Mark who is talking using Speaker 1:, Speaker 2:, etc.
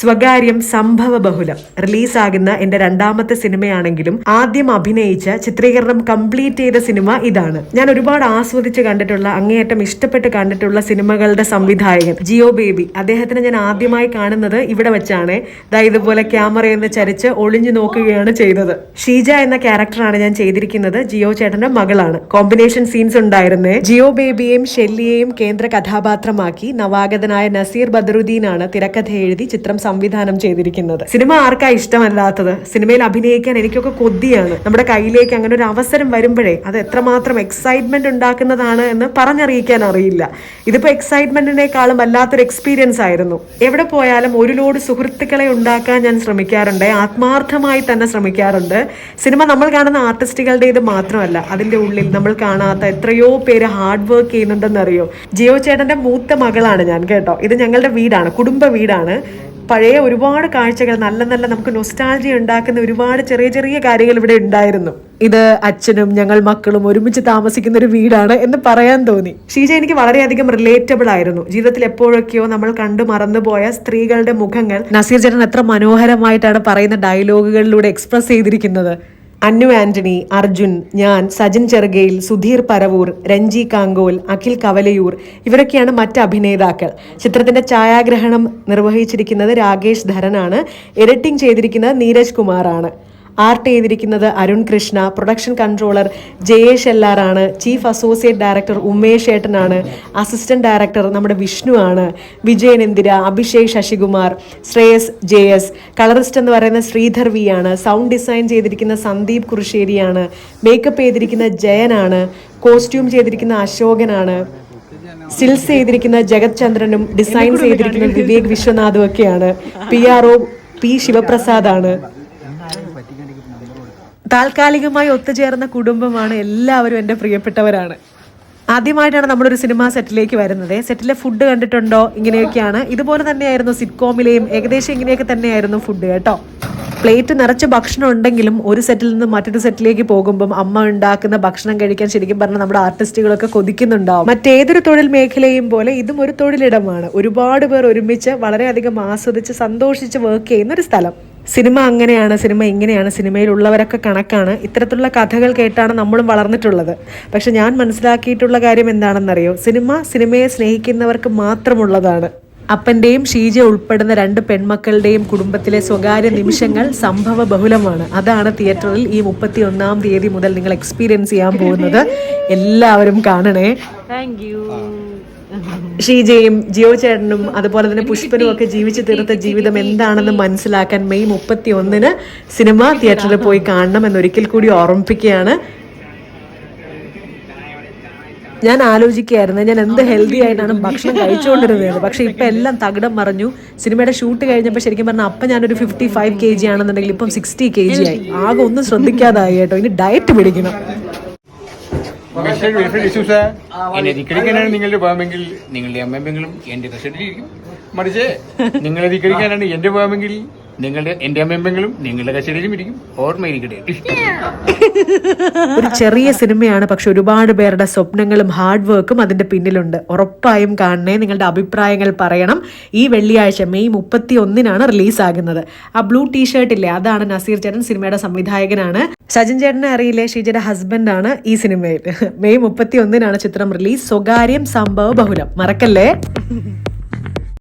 Speaker 1: സ്വകാര്യം സംഭവ ബഹുലം. റിലീസാകുന്ന എന്റെ രണ്ടാമത്തെ സിനിമയാണെങ്കിലും ആദ്യം അഭിനയിച്ച ചിത്രീകരണം കംപ്ലീറ്റ് ചെയ്ത സിനിമ ഇതാണ്. ഞാൻ ഒരുപാട് ആസ്വദിച്ച് കണ്ടിട്ടുള്ള അങ്ങേയറ്റം ഇഷ്ടപ്പെട്ട് കണ്ടിട്ടുള്ള സിനിമകളുടെ സംവിധായകൻ ജിയോ ബേബി. അദ്ദേഹത്തിന് ഞാൻ ആദ്യമായി കാണുന്നത് ഇവിടെ വെച്ചാണ്. ദാ ഇതുപോലെ ക്യാമറയെന്ന് ചരിച്ച് ഒളിഞ്ഞു നോക്കുകയാണ് ചെയ്തത്. ഷീജ എന്ന ക്യാരക്ടറാണ് ഞാൻ ചെയ്തിരിക്കുന്നത്. ജിയോ ചേട്ടന്റെ മകളാണ്. കോമ്പിനേഷൻ സീൻസ് ഉണ്ടായിരുന്നേ. ജിയോ ബേബിയെയും ഷെല്ലിയെയും കേന്ദ്ര കഥാപാത്രമാക്കി നവാഗതനായ നസീർ ബദറുദ്ദീനാണ് തിരക്കഥ എഴുതി ചിത്രം സംവിധാനം ചെയ്തിരിക്കുന്നത്. സിനിമ ആർക്കാ ഇഷ്ടമല്ലാത്തത്? സിനിമയിൽ അഭിനയിക്കാൻ എനിക്കൊക്കെ കൊതിയാണ്. നമ്മുടെ കയ്യിലേക്ക് അങ്ങനെ ഒരു അവസരം വരുമ്പോഴേ അത് എത്രമാത്രം എക്സൈറ്റ്മെന്റ് ഉണ്ടാക്കുന്നതാണ് എന്ന് പറഞ്ഞറിയിക്കാൻ അറിയില്ല. ഇതിപ്പോ എക്സൈറ്റ്മെന്റിനേക്കാളും വല്ലാത്തൊരു എക്സ്പീരിയൻസ് ആയിരുന്നു. എവിടെ പോയാലും ഒരു ലോഡ് സുഹൃത്തുക്കളെ ഉണ്ടാക്കാൻ ഞാൻ ശ്രമിക്കാറുണ്ട്. ആത്മാർത്ഥമായി തന്നെ ശ്രമിക്കാറുണ്ട്. സിനിമ നമ്മൾ കാണുന്ന ആർട്ടിസ്റ്റുകളുടെ ഇത് മാത്രമല്ല അതിന്റെ ഉള്ളിൽ നമ്മൾ കാണാത്ത എത്രയോ പേര് ഹാർഡ് വർക്ക് ചെയ്യുന്നുണ്ടെന്നറിയോ? ജിയോ ചേട്ടന്റെ മൂത്ത മകളാണ് ഞാൻ കേട്ടോ. ഇത് ഞങ്ങളുടെ വീടാണ് കുടുംബ വീടാണ്. പഴയ ഒരുപാട് കാഴ്ചകൾ നല്ല നല്ല നമുക്ക് നൊസ്റ്റാൾജി ഉണ്ടാക്കുന്ന ഒരുപാട് ചെറിയ ചെറിയ കാര്യങ്ങൾ ഇവിടെ ഉണ്ടായിരുന്നു. ഇത് അച്ഛനും ഞങ്ങൾ മക്കളും ഒരുമിച്ച് താമസിക്കുന്ന ഒരു വീടാണ് എന്ന് പറയാൻ തോന്നി. ഷീജ എനിക്ക് വളരെയധികം റിലേറ്റബിൾ ആയിരുന്നു. ജീവിതത്തിൽ എപ്പോഴൊക്കെയോ നമ്മൾ കണ്ടു മറന്നുപോയ സ്ത്രീകളുടെ മുഖങ്ങൾ. നസീർ ജനൻ എത്ര മനോഹരമായിട്ടാണ് പറയുന്ന ഡയലോഗുകളിലൂടെ എക്സ്പ്രസ് ചെയ്തിരിക്കുന്നത്. അന്നു ആന്റണി അർജുൻ ഞാൻ സജിൻ ചെറുകയിൽ സുധീർ പരവൂർ രഞ്ജി കാങ്കോൽ അഖിൽ കവലയൂർ ഇവരൊക്കെയാണ് മറ്റ് അഭിനേതാക്കൾ. ചിത്രത്തിന്റെ ഛായാഗ്രഹണം നിർവഹിച്ചിരിക്കുന്നത് രാകേഷ് ധരനാണ്. എഡിറ്റിംഗ് ചെയ്തിരിക്കുന്നത് നീരജ് കുമാറാണ്. ആർട്ട് ചെയ്തിരിക്കുന്നത് അരുൺ കൃഷ്ണ പ്രൊഡക്ഷൻ കൺട്രോളർ ജയേഷ് എല്ലാറാണ് ചീഫ് അസോസിയേറ്റ് ഡയറക്ടർ ഉമേഷ് ഏട്ടനാണ് അസിസ്റ്റന്റ് ഡയറക്ടർ നമ്മുടെ വിഷ്ണു ആണ് Vijayan Indira Abhishek Sasikumar Shreyas J S colourist എന്ന് പറയുന്ന ശ്രീധർ വി ആണ് സൗണ്ട് ഡിസൈൻ ചെയ്തിരിക്കുന്ന സന്ദീപ് കുറുശ്ശേരിയാണ് മേക്കപ്പ് ചെയ്തിരിക്കുന്ന ജയനാണ് കോസ്റ്റ്യൂം ചെയ്തിരിക്കുന്ന അശോകനാണ് സ്റ്റിൽസ് ചെയ്തിരിക്കുന്ന ജഗത് ചന്ദ്രനും ഡിസൈൻ ചെയ്തിരിക്കുന്ന വിവേക് വിശ്വനാഥും ഒക്കെയാണ് പി ആർ ഒ പി ശിവപ്രസാദാണ് താൽക്കാലികമായി ഒത്തുചേർന്ന കുടുംബമാണ് എല്ലാവരും എന്റെ പ്രിയപ്പെട്ടവരാണ്. ആദ്യമായിട്ടാണ് നമ്മളൊരു സിനിമ സെറ്റിലേക്ക് വരുന്നത്. സെറ്റിലെ ഫുഡ് കണ്ടിട്ടുണ്ടോ? ഇങ്ങനെയൊക്കെയാണ്. ഇതുപോലെ തന്നെയായിരുന്നു സിറ്റ്കോമിലെയും ഏകദേശം ഇങ്ങനെയൊക്കെ തന്നെയായിരുന്നു ഫുഡ് കേട്ടോ. പ്ലേറ്റ് നിറച്ച് ഭക്ഷണം ഉണ്ടെങ്കിലും ഒരു സെറ്റിൽ നിന്ന് മറ്റൊരു സെറ്റിലേക്ക് പോകുമ്പം അമ്മ ഉണ്ടാക്കുന്ന ഭക്ഷണം കഴിക്കാൻ ശരിക്കും പറഞ്ഞാൽ നമ്മുടെ ആർട്ടിസ്റ്റുകളൊക്കെ കൊതിക്കുന്നുണ്ടാവും. മറ്റേതൊരു തൊഴിൽ മേഖലയും പോലെ ഇതും ഒരു തൊഴിലിടമാണ്. ഒരുപാട് പേർ ഒരുമിച്ച് വളരെയധികം ആസ്വദിച്ച് സന്തോഷിച്ച് വർക്ക് ചെയ്യുന്ന ഒരു സ്ഥലം. സിനിമ അങ്ങനെയാണ് സിനിമ ഇങ്ങനെയാണ് സിനിമയിലുള്ളവരൊക്കെ കണക്കാണ്. ഇത്തരത്തിലുള്ള കഥകൾ കേട്ടാണ് നമ്മളും വളർന്നിട്ടുള്ളത്. പക്ഷെ ഞാൻ മനസ്സിലാക്കിയിട്ടുള്ള കാര്യം എന്താണെന്നറിയോ? സിനിമ സിനിമയെ സ്നേഹിക്കുന്നവർക്ക് മാത്രമുള്ളതാണ്. അപ്പന്റെയും ഷീജ ഉൾപ്പെടുന്ന രണ്ട് പെൺമക്കളുടെയും കുടുംബത്തിലെ സ്വകാര്യ നിമിഷങ്ങൾ സംഭവ ബഹുലമാണ്. അതാണ് തിയേറ്ററിൽ ഈ മുപ്പത്തി ഒന്നാം തീയതി മുതൽ നിങ്ങൾ എക്സ്പീരിയൻസ് ചെയ്യാൻ പോകുന്നത്. എല്ലാവരും കാണണേ. ഷീജയും ജിയോ ചേട്ടനും അതുപോലെ തന്നെ പുഷ്പനും ഒക്കെ ജീവിച്ചു തീർത്ത ജീവിതം എന്താണെന്ന് മനസ്സിലാക്കാൻ മെയ് മുപ്പത്തി ഒന്നിന് സിനിമ തിയേറ്ററിൽ പോയി കാണണം എന്നൊരിക്കൽ കൂടി ഓർമ്മിപ്പിക്കുകയാണ്. ഞാൻ ആലോചിക്കുകയായിരുന്നു ഞാൻ എന്ത് ഹെൽത്തി ആയിട്ടാണ് ഭക്ഷണം കഴിച്ചുകൊണ്ടിരുന്നത്. പക്ഷെ ഇപ്പം എല്ലാം തകിടം മറിഞ്ഞു. സിനിമയുടെ ഷൂട്ട് കഴിഞ്ഞപ്പോൾ ശരിക്കും പറഞ്ഞാൽ അപ്പം ഞാനൊരു ഫിഫ്റ്റി ഫൈവ് കെ ജി ആണെന്നുണ്ടെങ്കിൽ ഇപ്പം സിക്സ്റ്റി കെ ജി ആയി ആകെ ഒന്നും ശ്രദ്ധിക്കാതായി കേട്ടോ. ഇനി ഡയറ്റ് പിടിക്കണം.
Speaker 2: കസ്റ്റഡി വെൽഫെയർ ഇഷ്യൂസ് എന്നെ ധിക്കരിക്കാനാണ് നിങ്ങളുടെ ഭാഗമെങ്കിൽ നിങ്ങളുടെ അമ്മയെങ്കിലും എന്റെ കസ്റ്റഡിയിലിരിക്കും മറിച്ച് നിങ്ങളെ ധിക്കരിക്കാനാണ് എന്റെ ഭാഗമെങ്കിൽ നിങ്ങളുടെ എന്റെ അമ്മയെങ്കിലും നിങ്ങളുടെ കസ്റ്റഡിയിലും ഇരിക്കും. ഓർമ്മയിരിക്കട്ടെ
Speaker 1: ഒരു ചെറിയ സിനിമയാണ് പക്ഷെ ഒരുപാട് പേരുടെ സ്വപ്നങ്ങളും ഹാർഡ് വർക്കും അതിന്റെ പിന്നിലുണ്ട്. ഉറപ്പായും കാണണേ നിങ്ങളുടെ അഭിപ്രായങ്ങൾ പറയണം. ഈ വെള്ളിയാഴ്ച മെയ് മുപ്പത്തി ഒന്നിനാണ് റിലീസാകുന്നത് ആ ബ്ലൂ ടീഷർട്ട് ഇല്ലേ അതാണ് നസീർ ചേട്ടൻ സിനിമയുടെ സംവിധായകനാണ്. സജിൻ ചേട്ടനെ അറിയില്ലേ ഷീജയുടെ ഹസ്ബൻഡാണ് ഈ സിനിമയിൽ. മെയ് മുപ്പത്തി ഒന്നിനാണ് ചിത്രം റിലീസ് സ്വകാര്യം സംഭവ ബഹുലം. മറക്കല്ലേ?